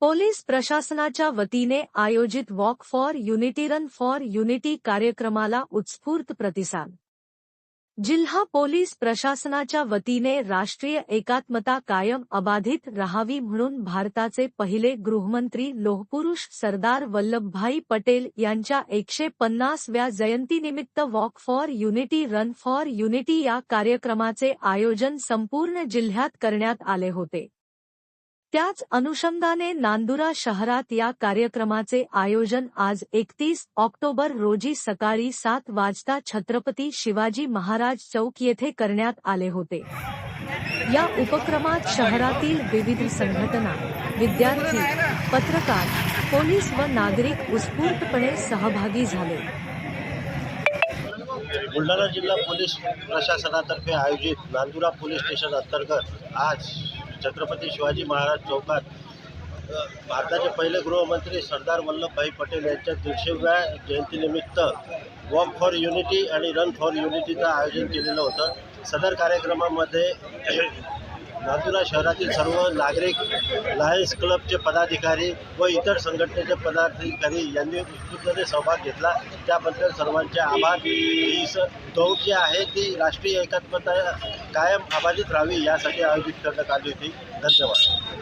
Police प्रशासनाच्या वतीने आयोजित walk for unity run for unity कार्यक्रमाला उत्स्फूर्त प्रतिसाद. जिल्हा पोलीस प्रशासनाच्या वतीने राष्ट्रीय एकात्मता कायम अबाधित राहावी म्हणून भारताचे पहिले गृहमंत्री लोहपुरुष सरदार वल्लभभाई पटेल यांच्या एकशे पन्नासव्या जयंतीनिमित्त walk for unity run for unity या कार्यक्रमाचे आयोजन संपूर्ण जिल्ह्यात करण्यात आले होते. त्याच अनुषंगाने नांदुरा शहरात या कार्यक्रमाचे आयोजन आज एकतीस ऑक्टोबर रोजी सकाळी सात वाजता छत्रपती शिवाजी महाराज चौक येथे करण्यात आले होते. या उपक्रमात शहरातील विविध संघटना विद्यार्थी पत्रकार पोलीस व नागरिक उत्स्फूर्तपणे सहभागी झाले. बुलढाणा जिल्हा पोलीस प्रशासनातर्फे आयोजित नांदुरा पोलीस स्टेशन अंतर्गत आज छत्रपती शिवाजी महाराज चौकात भारताचे पहिले गृहमंत्री सरदार वल्लभभाई पटेल यांच्या दीडशेव्या जयंतीनिमित्त वॉक फॉर युनिटी आणि रन फॉर युनिटीचं आयोजन केलेलं होतं. सदर कार्यक्रमामध्ये नांदुरा शहरातील सर्व नागरिक लायन्स क्लबचे पदाधिकारी व इतर संघटनेचे पदाधिकारी यांनी उत्स्फूर्तने सहभाग घेतला. त्याबद्दल सर्वांचे आभार. ही स दौड जी आहे ती राष्ट्रीय एकात्मता कायम अबाधित राहावी यासाठी आयोजित करण्यात आली होती. धन्यवाद.